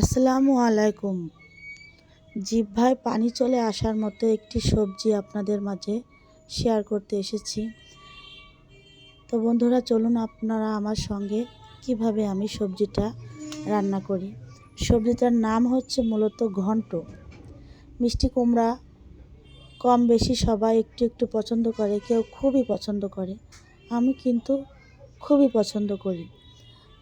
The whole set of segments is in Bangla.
আসসালামু আলাইকুম। জিহ্বায় পানি চলে আসার মতো একটি সবজি আপনাদের মাঝে শেয়ার করতে এসেছি। তো বন্ধুরা, চলুন আপনারা আমার সঙ্গে কীভাবে আমি সবজিটা রান্না করি। সবজিটার নাম হচ্ছে মূলত ঘন্ট। মিষ্টি কুমড়া কম বেশি সবাই একটু একটু পছন্দ করে, কেউ খুবই পছন্দ করে। আমি কিন্তু খুবই পছন্দ করি।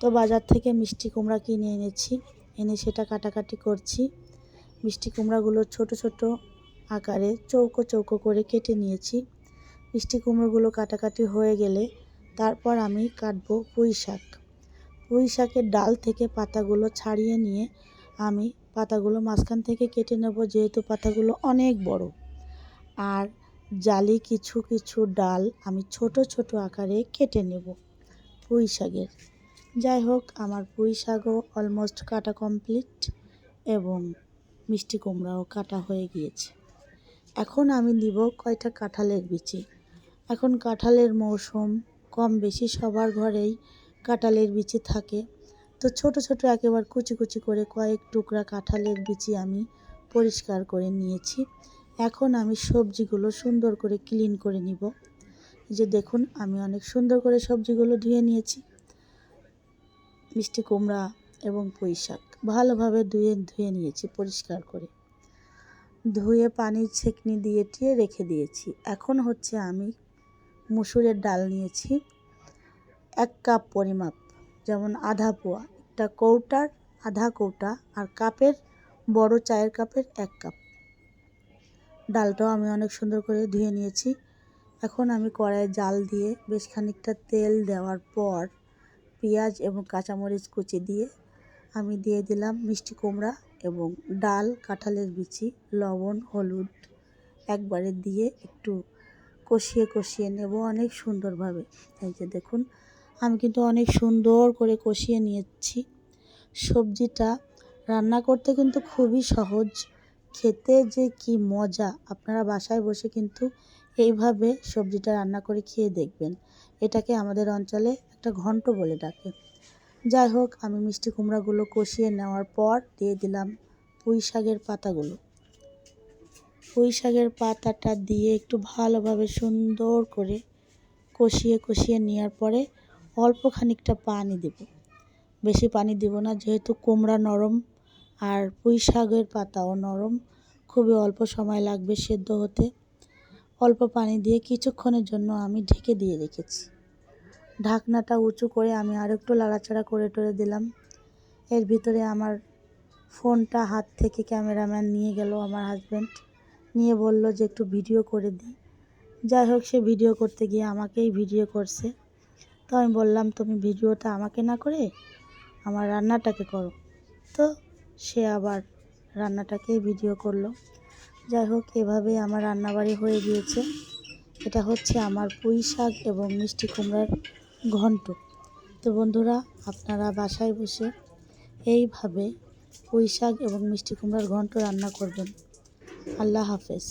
তো বাজার থেকে মিষ্টি কুমড়া কিনে এনেছি। এনে সেটা কাটাকাটি করছি। মিষ্টি কুমড়াগুলো ছোট ছোট আকারে চৌকো চৌকো করে কেটে নিয়েছি। মিষ্টি কুমড়োগুলো কাটাকাটি হয়ে গেলে তারপর আমি কাটবো পুঁই শাক। পুঁই শাকের ডাল থেকে পাতাগুলো ছাড়িয়ে নিয়ে আমি পাতাগুলো মাঝখান থেকে কেটে নেব, যেহেতু পাতাগুলো অনেক বড়। আর জালি কিছু কিছু ডাল আমি ছোট ছোট আকারে কেটে নেব পুঁই শাকের। যাই হোক, আমার পুঁই শাকও অলমোস্ট কাটা কমপ্লিট এবং মিষ্টি কুমড়াও কাটা হয়ে গিয়েছে। এখন আমি নিব কয়টা কাঁঠালের বিচি। এখন কাঁঠালের মৌসুম, কম বেশি সবার ঘরেই কাঁঠালের বিচি থাকে। তো ছোট ছোট একেবারে কুচি কুচি করে কয়েক টুকরা কাঁঠালের বিচি আমি পরিষ্কার করে নিয়েছি। এখন আমি সবজিগুলো সুন্দর করে ক্লিন করে নিব। যে দেখুন, আমি অনেক সুন্দর করে সবজিগুলো ধুয়ে নিয়েছি। মিষ্টি কুমড়া এবং পুঁই শাক ভালোভাবে ধুয়ে ধুয়ে নিয়েছি পরিষ্কার করে। ধুয়ে পানির ছেঁকনি দিয়ে টিয়ে রেখে দিয়েছি। এখন হচ্ছে আমি মুসুরের ডাল নিয়েছি। এক কাপ পরিমাপ, যেমন আধা পোয়া, একটা কৌটার আধা কৌটা আর কাপের, বড় চায়ের কাপের এক কাপ। ডালটাও আমি অনেক সুন্দর করে ধুয়ে নিয়েছি। এখন আমি কড়াইয়ে জাল দিয়ে বেশ খানিকটা তেল দেওয়ার পর পেঁয়াজ এবং কাঁচামরিচ কুচি দিয়ে আমি দিয়ে দিলাম মিষ্টি কুমড়া এবং ডাল, কাঁঠালের বিচি, লবণ, হলুদ। একবারে দিয়ে একটু কষিয়ে কষিয়ে নেব অনেক সুন্দরভাবে। এই যে দেখুন, আমি কিন্তু অনেক সুন্দর করে কষিয়ে নিয়েছি। সবজিটা রান্না করতে কিন্তু খুবই সহজ। খেতে যে কি মজা! আপনারা বাসায় বসে কিন্তু এইভাবে সবজিটা রান্না করে খেয়ে দেখবেন। এটাকে আমাদের অঞ্চলে একটা ঘন্ট বলে ডাকে। যাই হোক, আমি মিষ্টি কুমড়াগুলো কষিয়ে নেওয়ার পর দিয়ে দিলাম পুঁই শাকের পাতাগুলো। পুঁই শাকের পাতাটা দিয়ে একটু ভালোভাবে সুন্দর করে কষিয়ে কষিয়ে নেওয়ার পরে অল্প খানিকটা পানি দেব। বেশি পানি দেব না, যেহেতু কুমড়া নরম আর পুঁই শাকের পাতাও নরম। খুবই অল্প সময় লাগবে সেদ্ধ হতে। অল্প পানি দিয়ে কিছুক্ষণের জন্য আমি ঢেকে দিয়ে রেখেছি। ঢাকনাটা উঁচু করে আমি আর একটু লাড়াচাড়া করে টরে দিলাম। এর ভিতরে আমার ফোনটা হাত থেকে ক্যামেরাম্যান নিয়ে গেল আমার হাজব্যান্ড নিয়ে বলল যে একটু ভিডিও করে দিই যাই হোক, সে ভিডিও করতে গিয়ে আমাকেই ভিডিও করছে। তো আমি বললাম, তুমি ভিডিওটা আমাকে না করে আমার রান্নাটাকে করো। তো সে আবার রান্নাটাকেই ভিডিও করল। যাই হোক এভাবে আমার রান্নাবাড়ি হয়ে গিয়েছে। এটা হচ্ছে আমার পুঁই শাক এবং মিষ্টি কুমড়ার ঘন্ট। তো বন্ধুরা, আপনারা বাসায় বসে এইভাবে পুঁই শাক এবং মিষ্টি কুমড়ার ঘন্ট রান্না করবেন। আল্লাহ হাফেজ।